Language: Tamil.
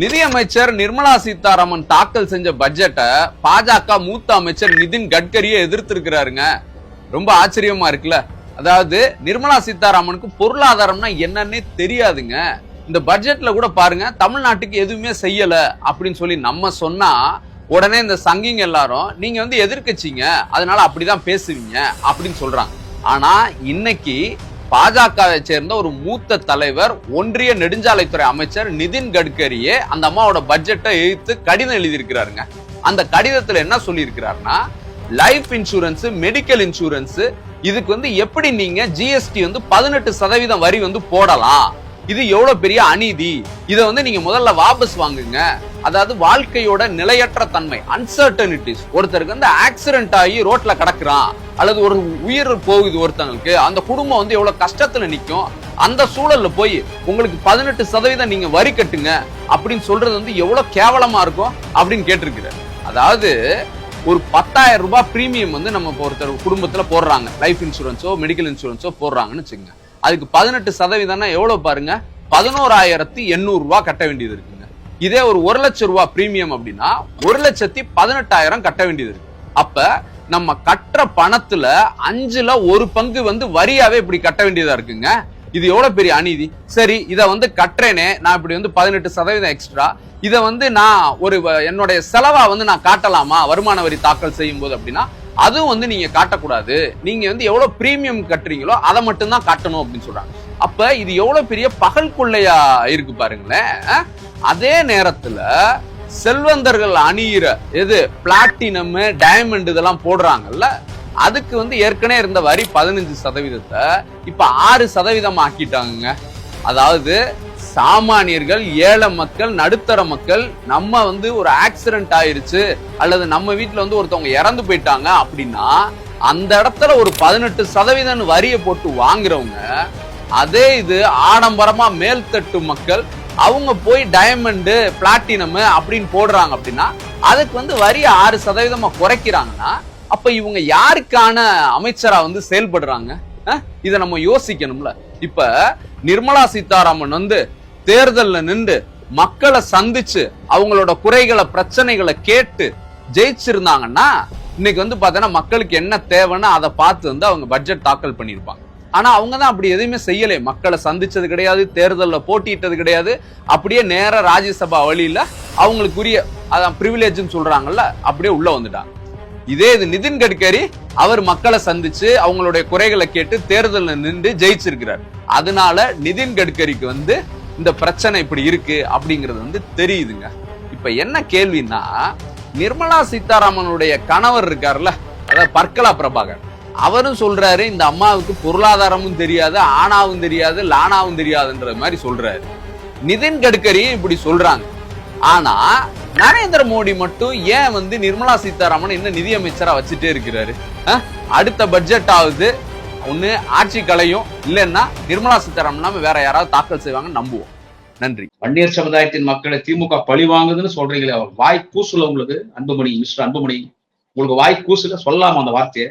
நிதியமைச்சர் நிர்மலா சீதாராமன் தாக்கல் செஞ்ச பட்ஜெட்டை பாஜக மூத்த அமைச்சர் நிதின் கட்கரியை எதிர்த்திருக்கிறாருங்க. ரொம்ப ஆச்சரியமா இருக்குல்ல. அதாவது நிர்மலா சீதாராமனுக்கு பொருளாதாரம்னா என்னன்னே தெரியாதுங்க. இந்த பட்ஜெட்ல கூட பாருங்க தமிழ்நாட்டுக்கு எதுவுமே செய்யல அப்படின்னு சொல்லி நம்ம சொன்னா உடனே இந்த சங்கிங்க எல்லாரும் நீங்க வந்து எதிர்க்கட்சிங்க அதனால அப்படிதான் பேசுவீங்க அப்படின்னு சொல்றாங்க. ஆனா இன்னைக்கு பாஜகவை சேர்ந்த ஒரு மூத்த தலைவர் ஒன்றிய நெடுஞ்சாலைத்துறை அமைச்சர் நிதின் கட்கரியே அந்த அம்மாவோட பட்ஜெட்டை எதிர்த்து கடிதம் எழுதியிருக்கிறாருங்க. அந்த கடிதத்துல என்ன சொல்லியிருக்கிறாருன்னா லைஃப் இன்சூரன்ஸ் மெடிக்கல் இன்சூரன்ஸ் இதுக்கு வந்து எப்படி நீங்க ஜிஎஸ்டி வந்து பதினெட்டு சதவீதம் வரி வந்து போடலாம்? இது எவ்வளவு பெரிய அநீதி? இதை வந்து நீங்க முதல்ல வாபஸ் வாங்குங்க. அதாவது வாழ்க்கையோட நிலையற்ற தன்மை அன்சர்டனிட்டிஸ் ஒருத்தருக்கு வந்து ஆக்சிடென்ட் ஆகி ரோட்ல கிடக்குறான் அல்லது ஒரு உயிர் போகுது ஒருத்தங்களுக்கு அந்த குடும்பம் வந்து எவ்வளவு கஷ்டத்துல நிற்கும் அந்த சூழல்ல போய் உங்களுக்கு பதினெட்டு சதவீதம் நீங்க வரி கட்டுங்க அப்படின்னு சொல்றது வந்து எவ்வளவு கேவலமா இருக்கும் அப்படின்னு கேட்டிருக்கிறார். அதாவது ஒரு பத்தாயிரம் ரூபாய் பிரீமியம் வந்து நம்ம ஒருத்தர் குடும்பத்துல போடுறாங்க. லைஃப் இன்சூரன்ஸோ மெடிக்கல் இன்சூரன்ஸோ போடுறாங்கன்னு வச்சுக்கோங்க. அதுக்கு பதினெட்டு சதவீதம்னா எவ்வளவு பாருங்க? பதினோராயிரத்தி எண்ணூறு ரூபாய் கட்ட வேண்டியது இருக்கு. இதே ஒரு ஒரு லட்சம் ரூபாய் பிரீமியம் அப்படின்னா ஒரு லட்சத்தி பதினெட்டாயிரம் கட்ட வேண்டியது இருக்கு. அப்ப நம்ம கட்டுற பணத்துல அஞ்சுல ஒரு பங்கு வந்து வரியாவே இப்படி கட்ட வேண்டியதா இருக்குங்க. இது எவ்வளவு பெரிய அநீதி? சரி இதை வந்து கட்டுறேனே நான் இப்படி வந்து பதினெட்டு சதவீதம் எக்ஸ்ட்ரா இதை வந்து நான் ஒரு வ- என்னுடைய செலவா வந்து நான் காட்டலாமா? வருமான வரி தாக்கல் செய்யும் போது அப்படின்னா அதுவும் வந்து நீங்க காட்டக்கூடாது. நீங்க வந்து எவ்வளவு பிரீமியம் கட்டுறீங்களோ அதை மட்டும்தான் காட்டணும் அப்படின்னு சொல்றாங்க. அப்ப இது எவ்வளவு பெரிய பகல் கொள்ளையா இருக்கு பாருங்களேன். அதே நேரத்துல செல்வந்தர்கள் அணியிற எது? பிளாட்டினம் டைமண்ட் இதெல்லாம் போடுறாங்கல்ல? அதுக்கு வந்து ஏற்கனவே இருந்த வரி பதினஞ்சு சதவீதத்தை இப்ப ஆறு சதவீதம் ஆக்கிட்டாங்க அதாவது சாமானியர்கள் ஏழை மக்கள் நடுத்தர மக்கள் நம்ம வந்து ஒரு ஆக்சிடென்ட் ஆயிருச்சு அல்லது நம்ம வீட்டுல வந்து ஒருத்தவங்க இறந்து போயிட்டாங்க அப்படின்னா அந்த இடத்துல ஒரு பதினெட்டு சதவீதம் வரியை போட்டு வாங்குறவங்க அதே இது ஆடம்பரமா மேல்தட்டு மக்கள் அவங்க போய் டைமண்டு பிளாட்டினம் அப்படின்னு போடுறாங்க அப்படின்னா அதுக்கு வந்து வரி ஆறு சதவீதமா குறைக்கிறாங்கன்னா அப்ப இவங்க யாருக்கான அமைச்சரா வந்து செயல்படுறாங்க? இதை நம்ம யோசிக்கணும்ல. இப்ப நிர்மலா சீதாராமன் வந்து தேர்தல்ல நின்று மக்களை சந்திச்சு அவங்களோட குறைகளை பிரச்சனைகளை கேட்டு ஜெயிச்சிருந்தாங்கன்னா இன்னைக்கு வந்து பாத்தீங்கன்னா மக்களுக்கு என்ன தேவைன்னு அதை பார்த்து வந்து அவங்க பட்ஜெட் தாக்கல் பண்ணியிருப்பாங்க. ஆனா அவங்க தான் அப்படி எதுவுமே செய்யலை. மக்களை சந்திச்சது கிடையாது தேர்தலில் போட்டியிட்டது கிடையாது. அப்படியே நேர ராஜ்யசபா வழியில அவங்களுக்குரிய அதான் ப்ரிவிலேஜ்னு சொல்றாங்கல்ல அப்படியே உள்ள வந்துட்டாங்க. இதே இது நிதின் கட்கரி அவர் மக்களை சந்திச்சு அவங்களுடைய குறைகளை கேட்டு தேர்தலில் நின்று ஜெயிச்சிருக்கிறார். அதனால நிதின் கட்கரிக்கு வந்து இந்த பிரச்சனை இப்படி இருக்கு அப்படிங்கிறது வந்து தெரியுதுங்க. இப்ப என்ன கேள்வின்னா நிர்மலா சீதாராமனுடைய கணவர் இருக்கார்ல அதாவது பர்கலா பிரபாகர். அவரும் சொல்றாரு இந்த அம்மாவுக்கு பொருளாதாரமும் தெரியாது ஆணாவும் தெரியாது லானாவும் தெரியாதுன்ற மாதிரி சொல்றாரு. நிதின் கட்கரியும் இப்படி சொல்றாங்க. ஆனா நரேந்திர மோடி மட்டும் ஏன் வந்து நிர்மலா சீதாராமன் இன்னும் நிதியமைச்சரா வச்சுட்டே இருக்கிறாரு? அடுத்த பட்ஜெட் ஆகுது. ஒண்ணு ஆட்சி கலையும் இல்லைன்னா நிர்மலா சீதாராமன் இல்லாம வேற யாராவது தாக்கல் செய்வாங்க நம்புவோம். நன்றி. வன்னியர் சமுதாயத்தின் மக்களை திமுக பழி வாங்குதுன்னு சொல்றீங்களே அவர் வாய் கூசுல உங்களுக்கு அன்புமணி மிஸ்டர் அன்புமணி. உங்களுக்கு வாய் கூசுல சொல்லாம அந்த வார்த்தையை.